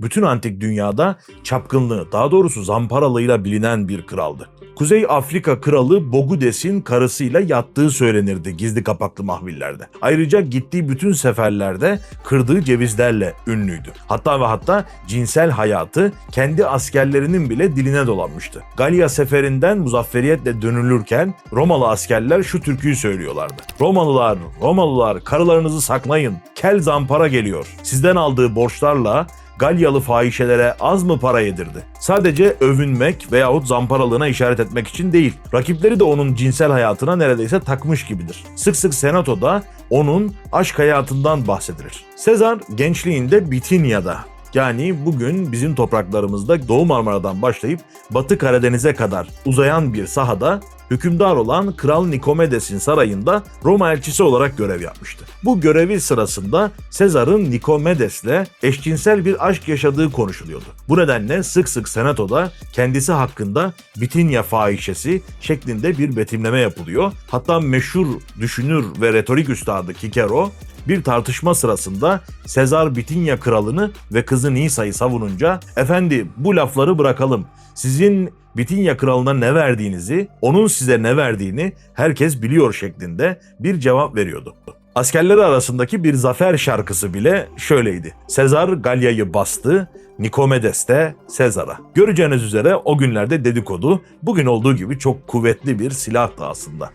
Bütün antik dünyada çapkınlığı, daha doğrusu zamparalığıyla bilinen bir kraldı. Kuzey Afrika kralı Bogudes'in karısıyla yattığı söylenirdi gizli kapaklı mahvillerde. Ayrıca gittiği bütün seferlerde kırdığı cevizlerle ünlüydü. Hatta ve hatta cinsel hayatı kendi askerlerinin bile diline dolanmıştı. Galya seferinden muzafferiyetle dönülürken Romalı askerler şu türküyü söylüyorlardı. Romalılar, Romalılar karılarınızı saklayın. Kel zampara geliyor. Sizden aldığı borçlarla Galyalı fahişelere az mı para yedirdi? Sadece övünmek veyahut zamparalığına işaret etmek için değil. Rakipleri de onun cinsel hayatına neredeyse takmış gibidir. Sık sık senatoda onun aşk hayatından bahsedilir. Sezar gençliğinde Bitinya'da yani bugün bizim topraklarımızda Doğu Marmara'dan başlayıp Batı Karadeniz'e kadar uzayan bir sahada hükümdar olan Kral Nikomedes'in sarayında Roma elçisi olarak görev yapmıştı. Bu görevi sırasında Sezar'ın Nikomedes'le eşcinsel bir aşk yaşadığı konuşuluyordu. Bu nedenle sık sık senatoda kendisi hakkında Bitinya fahişesi şeklinde bir betimleme yapılıyor. Hatta meşhur düşünür ve retorik üstadı Kikero bir tartışma sırasında Sezar Bitinya kralını ve kızı Nisa'yı savununca "Efendi bu lafları bırakalım. Sizin Bitinya kralına ne verdiğinizi, onun size ne verdiğini herkes biliyor." şeklinde bir cevap veriyordu. Askerleri arasındaki bir zafer şarkısı bile şöyleydi. Sezar Galya'yı bastı, Nikomedes de Sezar'a. Göreceğiniz üzere o günlerde dedikodu bugün olduğu gibi çok kuvvetli bir silahtı aslında.